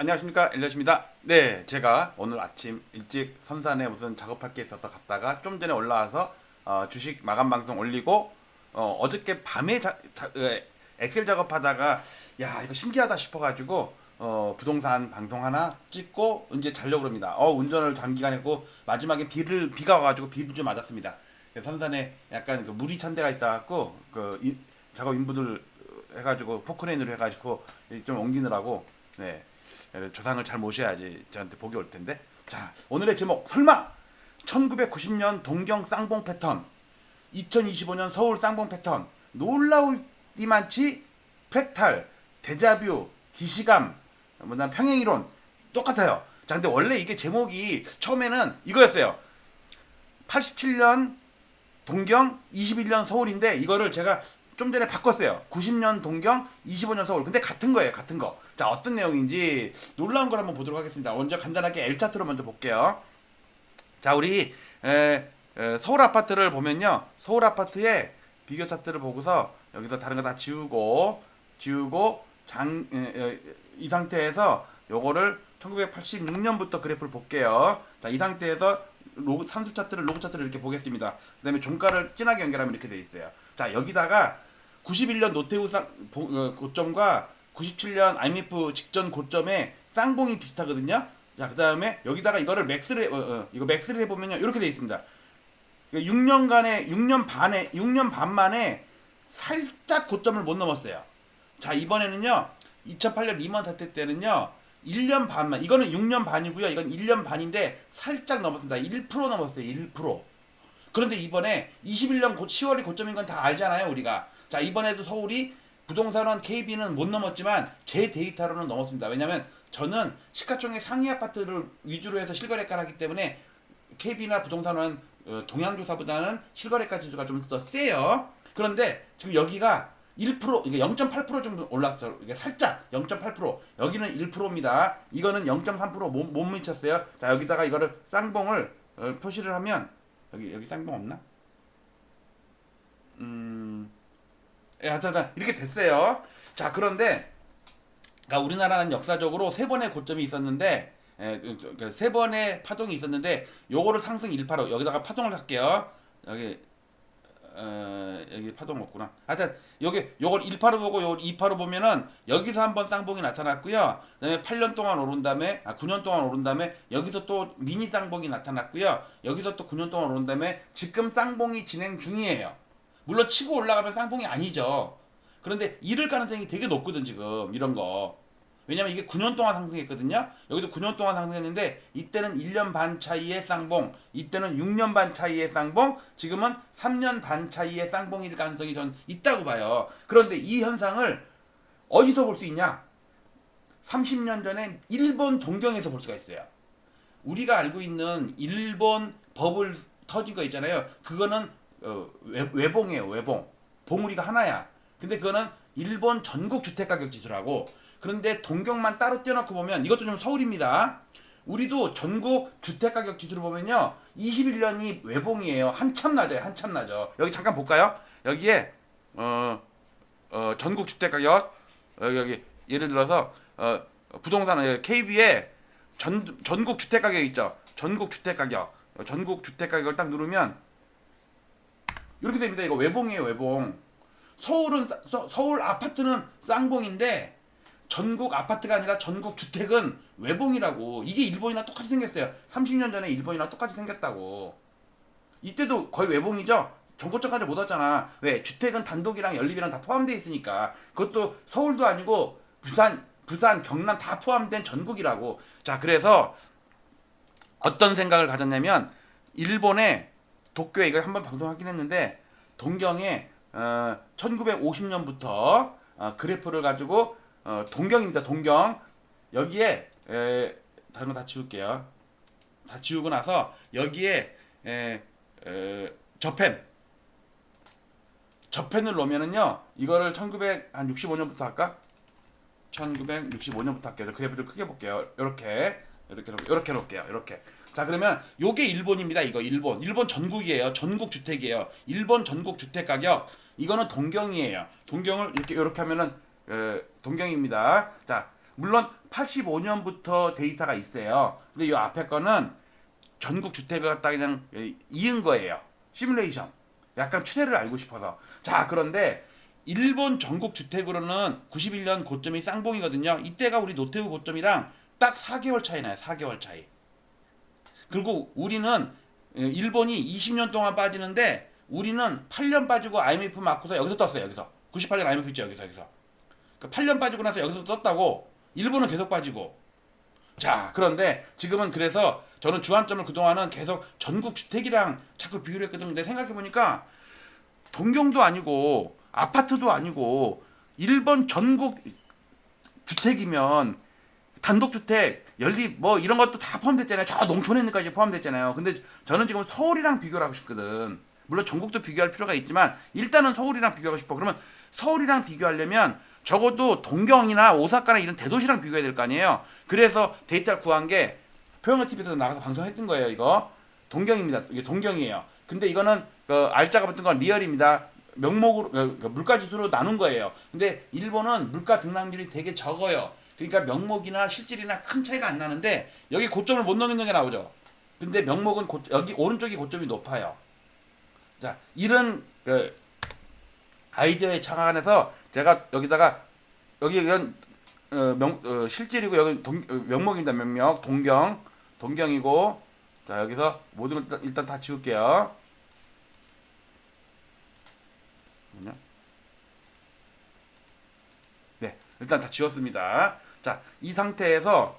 네, 안녕하십니까 엘리엇입니다. 네, 제가 오늘 아침 일찍 선산에 무슨 작업할 게 있어서 갔다가 좀 전에 올라와서 어, 주식 마감 방송 올리고 어, 어저께 밤에 자, 자, 에, 엑셀 작업하다가 야 이거 신기하다 싶어가지고 어, 부동산 방송 하나 찍고 이제 자려고 합니다. 어, 운전을 장기간 했고 마지막에 비를 비가 와가지고 비를 좀 맞았습니다. 선산에 약간 그 물이 찬 데가 있어갖고 그 이- 작업 인부들 해가지고 포크레인으로 해가지고 좀 옮기느라고 네 조상을 잘 모셔야지 저한테 복이 올 텐데. 자 오늘의 제목 설마! 1990년 동경 쌍봉 패턴 2025년 서울 쌍봉 패턴 놀라울리만치 프랙탈 데자뷰 기시감 뭐난 평행 이론 똑같아요. 자 근데 원래 이게 제목이 처음에는 이거였어요. 87년 동경 21년 서울인데 이거를 제가 좀 전에 바꿨어요. 90년 동경 25년 서울. 근데 같은 거예요. 같은 거. 자, 어떤 내용인지 놀라운 걸 한번 보도록 하겠습니다. 먼저 간단하게 L 차트로 먼저 볼게요. 자, 우리 에, 에, 서울 아파트를 보면요. 서울 아파트의 비교 차트를 보고서 여기서 다른 거 다 지우고 지우고 장이 상태에서 요거를 1986년부터 그래프를 볼게요. 자, 이 상태에서 로그 산수 차트를 로그 차트를 이렇게 보겠습니다. 그다음에 종가를 진하게 연결하면 이렇게 돼 있어요. 자, 여기다가 91년 노태우 쌍, 보- 어, 고점과 97년 IMF 직전 고점의 쌍봉이 비슷하거든요. 자, 그 다음에 여기다가 이거를 맥스를 해- 어, 어, 이거 맥스를 해 보면요. 이렇게 돼 있습니다. 6년간에 6년 반에 6년 반 만에 살짝 고점을 못 넘었어요. 자 이번에는요 2008년 리먼 사태 때는요 1년 반만 이거는 6년 반이고요 이건 1년 반인데 살짝 넘었습니다 1% 넘었어요 1% 그런데 이번에 21년 고, 10월이 고점인 건 다 알잖아요 우리가 자 이번에도 서울이 부동산원 KB는 못 넘었지만 제 데이터로는 넘었습니다 왜냐면 저는 시가총액 상위 아파트를 위주로 해서 실거래가를 하기 때문에 KB나 부동산원 어, 동양조사보다는 실거래가 지수가 좀 더 세요. 그런데 지금 여기가 1% 이게 0.8% 정도 올랐어요. 살짝 0.8% 여기는 1%입니다. 이거는 0.3%못 못 미쳤어요. 자 여기다가 이거를 쌍봉을 어, 표시를 하면 여기 여기 쌍봉 없나? 음, 예, 하여튼 이렇게 됐어요. 자 그런데 그러니까 우리나라는 역사적으로 세 번의 고점이 있었는데 예, 그, 그, 세 번의 파동이 있었는데 요거를 상승 1파로 여기다가 파동을 할게요. 여기 어, 여기 파동 없구나. 하여튼 여기 요걸 1파로 보고 요걸 2파로 보면은 여기서 한번 쌍봉이 나타났고요. 그다음에 8년 동안 오른 다음에 아 9년 동안 오른 다음에 여기서 또 미니 쌍봉이 나타났고요. 여기서 또 9년 동안 오른 다음에 지금 쌍봉이 진행 중이에요. 물론 치고 올라가면 쌍봉이 아니죠. 그런데 이를 가능성이 되게 높거든 지금 이런 거. 왜냐면 이게 9년 동안 상승했거든요. 여기도 9년 동안 상승했는데 이때는 1년 반 차이의 쌍봉, 이때는 6년 반 차이의 쌍봉, 지금은 3년 반 차이의 쌍봉일 가능성이 전 있다고 봐요. 그런데 이 현상을 어디서 볼 수 있냐? 30년 전에 일본 동경에서 볼 수가 있어요. 우리가 알고 있는 일본 버블 터진 거 있잖아요. 그거는 어, 외, 외봉이에요. 외봉. 봉우리가 하나야. 근데 그거는 일본 전국 주택 가격 지수라고. 그런데 동경만 따로 떼어놓고 보면 이것도 좀 서울입니다. 우리도 전국 주택 가격 지수를 보면요. 21년이 외봉이에요. 한참 낮아요. 한참 낮아. 여기 잠깐 볼까요? 여기에 어, 어 전국 주택 가격 여기 여기 예를 들어서 어 부동산 KB에 전 전국 주택 가격 있죠. 전국 주택 가격. 어, 전국 주택 가격을 딱 누르면 이렇게 됩니다. 이거 외봉이에요, 외봉. 서울은 서울 아파트는 쌍봉인데 전국 아파트가 아니라 전국 주택은 외봉이라고. 이게 일본이랑 똑같이 생겼어요. 30년 전에 일본이랑 똑같이 생겼다고. 이때도 거의 외봉이죠. 전고점까지 못 왔잖아. 왜? 주택은 단독이랑 연립이랑 다 포함되어 있으니까. 그것도 서울도 아니고 부산, 부산, 경남 다 포함된 전국이라고. 자, 그래서 어떤 생각을 가졌냐면 일본의 도쿄에 이거 한번 방송하긴 했는데 동경에 어, 1950년부터 어, 그래프를 가지고 어, 동경입니다. 동경 여기에 에, 다른 거 다 지울게요. 다 지우고 나서 여기에 에, 에, 저펜 저펜을 놓으면은요 이거를 1965년부터 할까? 1965년부터 할게요. 그래프를 크게 볼게요. 이렇게 이렇게 놓- 이렇게 놓을게요. 이렇게. 자 그러면 요게 일본입니다. 이거 일본. 일본 전국이에요. 전국 주택이에요. 일본 전국 주택 가격. 이거는 동경이에요. 동경을 이렇게 이렇게 하면은 에, 동경입니다. 자 물론 85년부터 데이터가 있어요. 근데 이 앞에 거는 전국 주택을 갖다 그냥 예, 이은 거예요. 시뮬레이션. 약간 추세를 알고 싶어서. 자, 그런데 일본 전국 주택으로는 91년 고점이 쌍봉이거든요. 이때가 우리 노태우 고점이랑 딱 4개월 차이 나요. 4개월 차이. 그리고 우리는 예, 일본이 20년 동안 빠지는데 우리는 8년 빠지고 IMF 맞고서 여기서 떴어요. 여기서. 98년 IMF 있죠. 여기서 여기서. 그 8년 빠지고 나서 여기서 떴다고 일본은 계속 빠지고 자 그런데 지금은 그래서 저는 주안점을 그동안은 계속 전국 주택이랑 자꾸 비교를 했거든요 근데 생각해보니까 동경도 아니고 아파트도 아니고 일본 전국 주택이면 단독주택 연립 뭐 이런 것도 다 포함됐잖아요 저 농촌에까지 포함됐잖아요 근데 저는 지금 서울이랑 비교를 하고 싶거든 물론 전국도 비교할 필요가 있지만 일단은 서울이랑 비교하고 싶어 그러면 서울이랑 비교하려면 적어도 동경이나 오사카나 이런 대도시랑 비교해야 될 거 아니에요. 그래서 데이터를 구한 게 표현어 TV에서 나가서 방송했던 거예요. 이거 동경입니다. 이게 동경이에요. 근데 이거는 그 알짜가 붙은 건 리얼입니다. 명목으로 그, 그 물가 지수로 나눈 거예요. 근데 일본은 물가 등락률이 되게 적어요. 그러니까 명목이나 실질이나 큰 차이가 안 나는데 여기 고점을 못 넘는 게 나오죠. 근데 명목은 고, 여기 오른쪽이 고점이 높아요. 자 이런 그 아이디어의 창안에서 제가 여기다가 여기 이건 어, 명 어, 실질이고 여기 동, 어, 명목입니다 명목 동경 동경이고 자 여기서 모든 걸 일단, 일단 다 지울게요. 네 일단 다 지웠습니다. 자 이 상태에서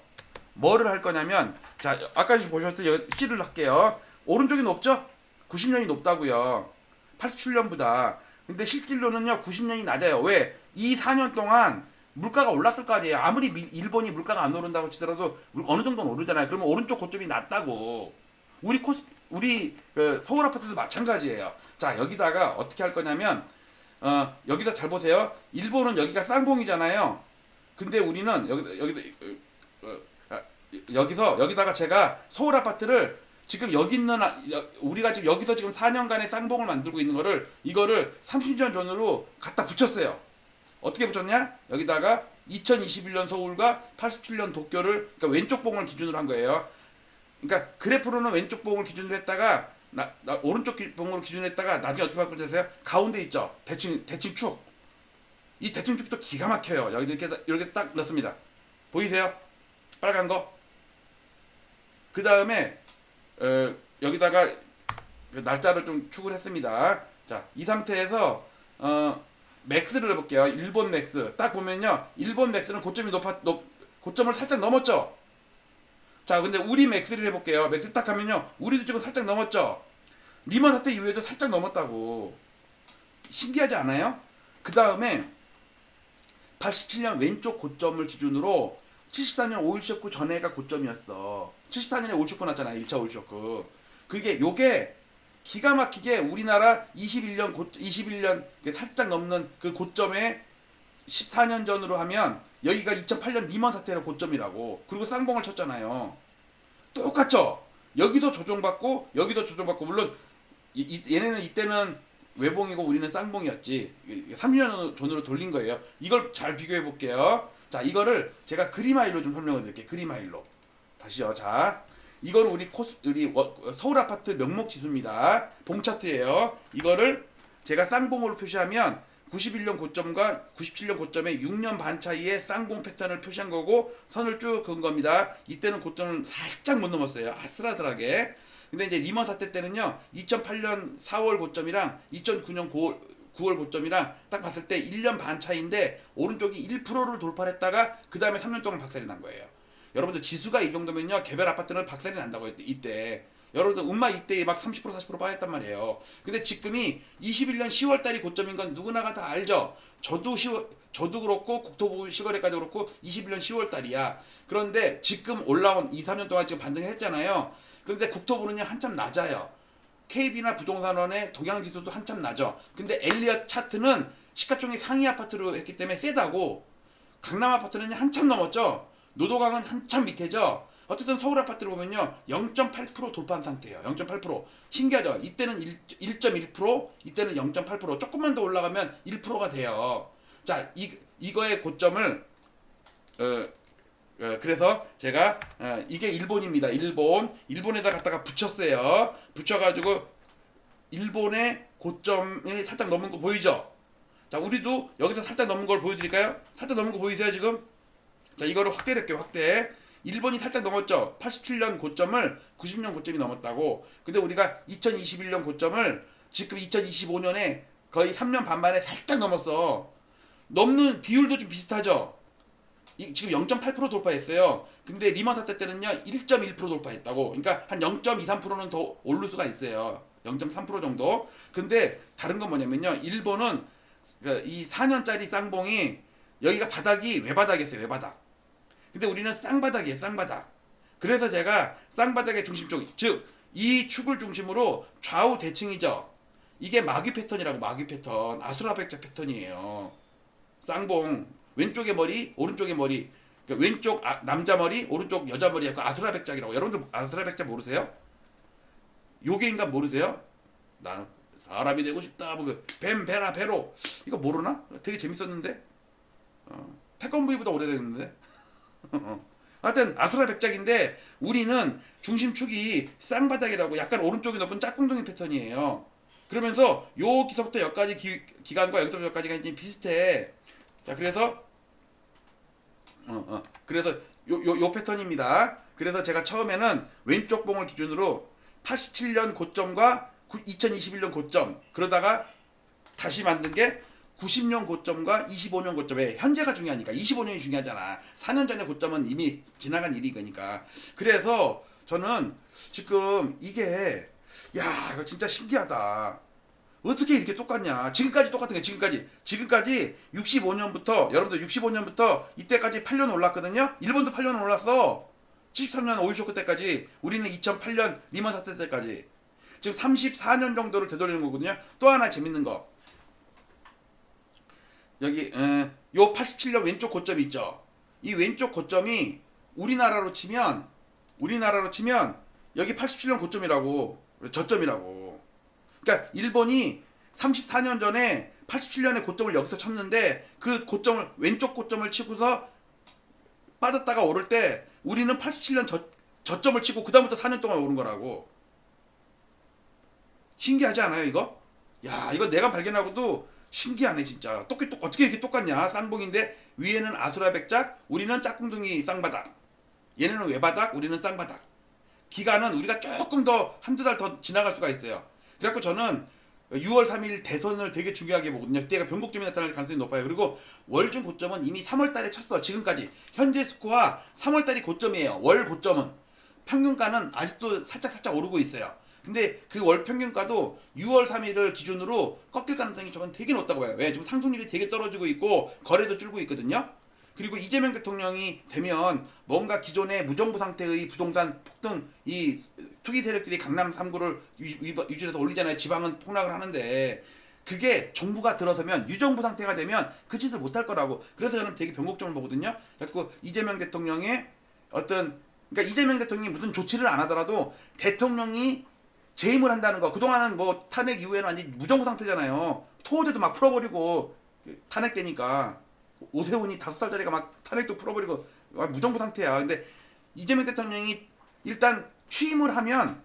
뭐를 할 거냐면 자 아까 보셨듯이 여기 C를 할게요. 오른쪽이 높죠? 90년이 높다고요. 87년보다. 근데 실질로는요 90년이 낮아요. 왜? 이 4년 동안 물가가 올랐을 거 아니에요. 아무리 미- 일본이 물가가 안 오른다고 치더라도 물- 어느 정도는 오르잖아요. 그러면 오른쪽 고점이 낮다고. 우리 코스 우리 그 서울 아파트도 마찬가지예요. 자 여기다가 어떻게 할 거냐면 어 여기다 잘 보세요. 일본은 여기가 쌍봉이잖아요. 근데 우리는 여기 여기 어, 아, 여기서 여기다가 제가 서울 아파트를 지금 여기 있는 아- 여- 우리가 지금 여기서 지금 4년간의 쌍봉을 만들고 있는 거를 이거를 30년 전으로 갖다 붙였어요. 어떻게 붙였냐? 여기다가 2021년 서울과 87년 도쿄를 그러니까 왼쪽 봉을 기준으로 한 거예요. 그러니까 그래프로는 왼쪽 봉을 기준으로 했다가 나, 나 오른쪽 기- 봉으로 기준으로 했다가 나중에 어떻게 바꾸세요 가운데 있죠. 대칭 대칭 축. 이 대칭 축도 기가 막혀요. 여기 이렇게 딱- 이렇게 딱 넣습니다. 보이세요? 빨간 거. 그 다음에 어, 여기다가 그 날짜를 좀 축을 했습니다. 자, 이 상태에서 어, 맥스를 해볼게요. 일본 맥스. 딱 보면요, 일본 맥스는 고점이 높아 높 고점을 살짝 넘었죠. 자, 근데 우리 맥스를 해볼게요. 맥스 딱 하면요, 우리도 지금 살짝 넘었죠. 리먼 사태 이후에도 살짝 넘었다고. 신기하지 않아요? 그 다음에 87년 왼쪽 고점을 기준으로 74년 오일 쇼크 전에가 고점이었어. 74년에 오일 쇼크 났잖아. 1차 오일 쇼크. 그게 요게 기가 막히게 우리나라 21년 고 21년 살짝 넘는 그 고점에 14년 전으로 하면 여기가 2008년 리먼 사태의 고점이라고. 그리고 쌍봉을 쳤잖아요. 똑같죠? 여기도 조정받고 여기도 조정받고 물론 이, 이- 얘네는 이때는 외봉이고 우리는 쌍봉이었지. 3년 전으로 돌린 거예요. 이걸 잘 비교해 볼게요. 자, 이거를 제가 그리마일로 좀 설명을 드릴게요. 그리마일로. 다시요. 자, 이거는 우리 코스 우리 워- 서울 아파트 명목 지수입니다. 봉 차트예요. 이거를 제가 쌍봉으로 표시하면 91년 고점과 97년 고점의 6년 반 차이의 쌍봉 패턴을 표시한 거고 선을 쭉 그은 겁니다. 이때는 고점을 살짝 못 넘었어요. 아슬아슬하게. 근데 이제 리먼 사태 때는요. 2008년 4월 고점이랑 2009년 9월, 9월 고점이랑 딱 봤을 때 1년 반 차이인데 오른쪽이 1%를 돌파했다가 그 다음에 3년 동안 박살이 난 거예요. 여러분들 지수가 이 정도면요 개별 아파트는 박살이 난다고 했대 이때 여러분들 음마 이때 막 30% 40% 빠졌단 말이에요 근데 지금이 21년 10월 달이 고점인 건 누구나가 다 알죠 저도 10월 저도 그렇고 국토부 시거래까지 그렇고 21년 10월 달이야 그런데 지금 올라온 2, 3년 동안 지금 반등했잖아요 그런데 국토부는요 한참 낮아요 KB나 부동산원의 동향지수도 한참 낮아 근데 엘리엇 차트는 시가총액 상위 아파트로 했기 때문에 세다고 강남 아파트는 한참 넘었죠. 노도강은 한참 밑에죠. 어쨌든 서울 아파트를 보면요. 0.8% 돌파한 상태예요. 0.8%. 신기하죠? 이때는 1, 1.1%, 이때는 0.8%. 조금만 더 올라가면 1%가 돼요. 자, 이, 이거의 고점을 어, 어, 그래서 제가 어, 이게 일본입니다. 일본 일본에다 갖다가 붙였어요. 붙여가지고 일본의 고점이 살짝 넘은 거 보이죠? 자 우리도 여기서 살짝 넘은 걸 보여드릴까요? 살짝 넘은 거 보이세요 지금? 자 이거를 확대를 할게요 확대. 일본이 살짝 넘었죠. 87년 고점을 90년 고점이 넘었다고. 근데 우리가 2021년 고점을 지금 2025년에 거의 3년 반 만에 살짝 넘었어. 넘는 비율도 좀 비슷하죠. 이- 지금 0.8% 돌파했어요. 근데 리먼 사태 때는요 1.1% 돌파했다고. 그러니까 한 0.2, 3%는 더 오를 수가 있어요. 0.3% 정도. 근데 다른 건 뭐냐면요. 일본은 그이 4년짜리 쌍봉이 여기가 바닥이 외바닥이었어요. 외바닥. 근데 우리는 쌍바닥이에요. 쌍바닥. 그래서 제가 쌍바닥의 중심 쪽, 즉 이 축을 중심으로 좌우 대칭이죠. 이게 마귀 패턴이라고 마귀 패턴, 아수라 백자 패턴이에요. 쌍봉 왼쪽에 머리 오른쪽에 머리 그러니까 왼쪽 아- 남자 머리 오른쪽 여자 머리 약간 아수라 백작이라고 여러분들 아수라 백작 모르세요? 요괴 인간 모르세요? 나 사람이 되고 싶다 뭐뱀 베라 베로 이거 모르나? 되게 재밌었는데 어, 태권브이보다 오래됐는데 하여튼 아수라 백작인데 우리는 중심축이 쌍바닥이라고 약간 오른쪽이 높은 짝꿍둥이 패턴이에요. 그러면서 여기서부터 여기까지 기, 기간과 여기서부터 여기까지가 이제 비슷해. 자 그래서 어, 어. 그래서 요, 요, 요 패턴입니다. 그래서 제가 처음에는 왼쪽 봉을 기준으로 87년 고점과 구- 2021년 고점 그러다가 다시 만든 게 90년 고점과 25년 고점에 현재가 중요하니까 25년이 중요하잖아. 4년 전의 고점은 이미 지나간 일이니까. 그래서 저는 지금 이게 야 이거 진짜 신기하다. 어떻게 이렇게 똑같냐? 지금까지 똑같은 게 지금까지 지금까지 65년부터 여러분들 65년부터 이때까지 8년 올랐거든요. 일본도 8년 올랐어. 73년 오일 쇼크 때까지 우리는 2008년 리먼 사태 때까지 지금 34년 정도를 되돌리는 거거든요. 또 하나 재밌는 거 여기 에, 요 87년 왼쪽 고점이 있죠. 이 왼쪽 고점이 우리나라로 치면 우리나라로 치면 여기 87년 고점이라고 저점이라고. 그러니까 일본이 34년 전에 87년에 고점을 여기서 쳤는데 그 고점을 왼쪽 고점을 치고서 빠졌다가 오를 때 우리는 87년 저, 저점을 치고 그다음부터 4년 동안 오른 거라고. 신기하지 않아요, 이거? 야, 이거 내가 발견하고도 신기하네, 진짜. 똑, 똑, 어떻게 이렇게 똑같냐? 쌍봉인데 위에는 아수라 백작, 우리는 짝꿍둥이 쌍바닥. 얘네는 외바닥, 우리는 쌍바닥. 기간은 우리가 조금 더 한두 달 더 지나갈 수가 있어요. 그래갖고 저는 6월 3일 대선을 되게 중요하게 보거든요. 그때가 변곡점이 나타날 가능성이 높아요. 그리고 월중 고점은 이미 3월 달에 쳤어. 지금까지. 현재 스코어 3월 달이 고점이에요. 월 고점은. 평균가는 아직도 살짝 살짝 오르고 있어요. 근데 그 월 평균가도 6월 3일을 기준으로 꺾일 가능성이 저건 되게 높다고 봐요. 왜? 지금 상승률이 되게 떨어지고 있고 거래도 줄고 있거든요. 그리고 이재명 대통령이 되면 뭔가 기존의 무정부 상태의 부동산 폭등 이 투기 세력들이 강남 3구를 유지해서 올리잖아요. 지방은 폭락을 하는데 그게 정부가 들어서면 유정부 상태가 되면 그 짓을 못할 거라고. 그래서 저는 되게 변곡점을 보거든요. 그래서 이재명 대통령의 어떤 그러니까 이재명 대통령이 무슨 조치를 안 하더라도 대통령이 재임을 한다는 거. 그동안은 뭐 탄핵 이후에는 완전 무정부 상태잖아요. 토호제도 막 풀어버리고 탄핵되니까 오세훈이 다섯 살짜리가 막 탄핵도 풀어버리고 무정부 상태야. 근데 이재명 대통령이 일단 취임을 하면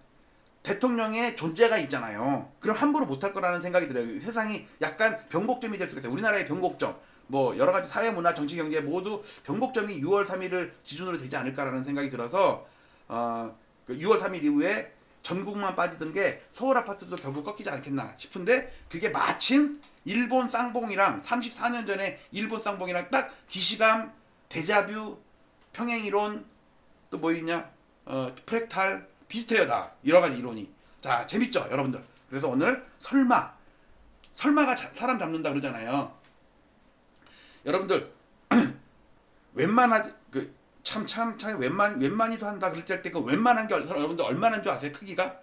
대통령의 존재가 있잖아요. 그럼 함부로 못할 거라는 생각이 들어요. 세상이 약간 변곡점이 될 수가 있어요. 우리나라의 변곡점. 뭐 여러 가지 사회 문화 정치 경제 모두 변곡점이 6월 3일을 기준으로 되지 않을까라는 생각이 들어서 어, 그 6월 3일 이후에 전국만 빠지던 게 서울 아파트도 결국 꺾이지 않겠나 싶은데 그게 마침 일본 쌍봉이랑 34년 전에 일본 쌍봉이랑 딱 기시감, 데자뷰, 평행이론 또 뭐 있냐? 어, 프랙탈 비슷해요 다. 여러 가지 이론이. 자 재밌죠 여러분들? 그래서 오늘 설마 설마가 자- 사람 잡는다 그러잖아요. 여러분들 웬만하지 그 참 참 참 웬만 웬만히도 한다 그럴 때그 웬만한 게 얼- 여러분들 얼마나인 줄 아세요 크기가?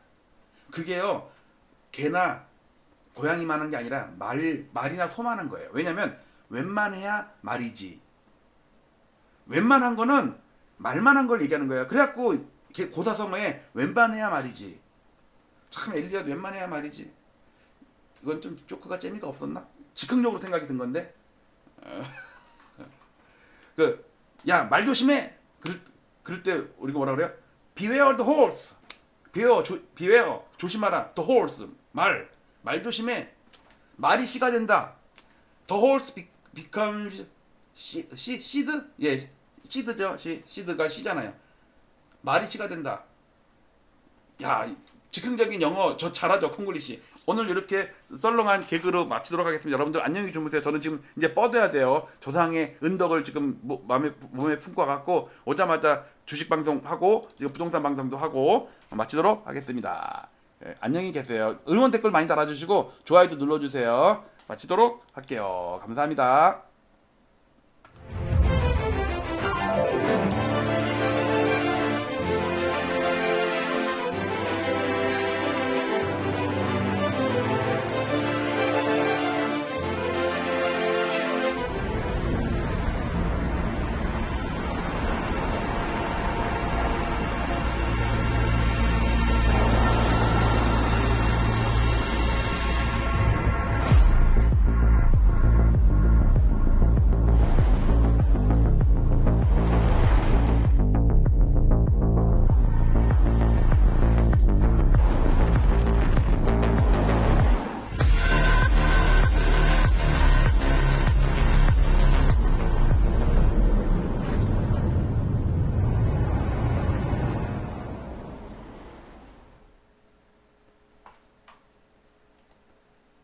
그게요 개나 고양이만한 게 아니라 말 말이나 소만한 거예요. 왜냐면 웬만해야 말이지. 웬만한 거는 말만한 걸 얘기하는 거예요. 그래갖고 고사성어에 웬만해야 말이지. 참 엘리엇 웬만해야 말이지. 이건 좀 조크가 재미가 없었나? 즉흥적으로 생각이 든 건데. 그 야 말 조심해! 그럴, 그럴 때 우리가 뭐라 그래요? Beware the horse. beware, 조, beware! 조심하라. The horse. 말. 말 조심해. 말이 씨가 된다. The horse be, becomes 시, 시, seed? 예, seed죠. 시, seed가 씨잖아요. 말이 씨가 된다. 야, 즉흥적인 영어 저 잘하죠, 콩글리시. 오늘 이렇게 썰렁한 개그로 마치도록 하겠습니다. 여러분들 안녕히 주무세요. 저는 지금 이제 뻗어야 돼요. 조상의 은덕을 지금 모- 마음에 몸에 품고 갖고 오자마자 주식 방송 하고 지금 부동산 방송도 하고 마치도록 하겠습니다. 예, 안녕히 계세요. 응원 댓글 많이 달아주시고 좋아요도 눌러주세요. 마치도록 할게요. 감사합니다.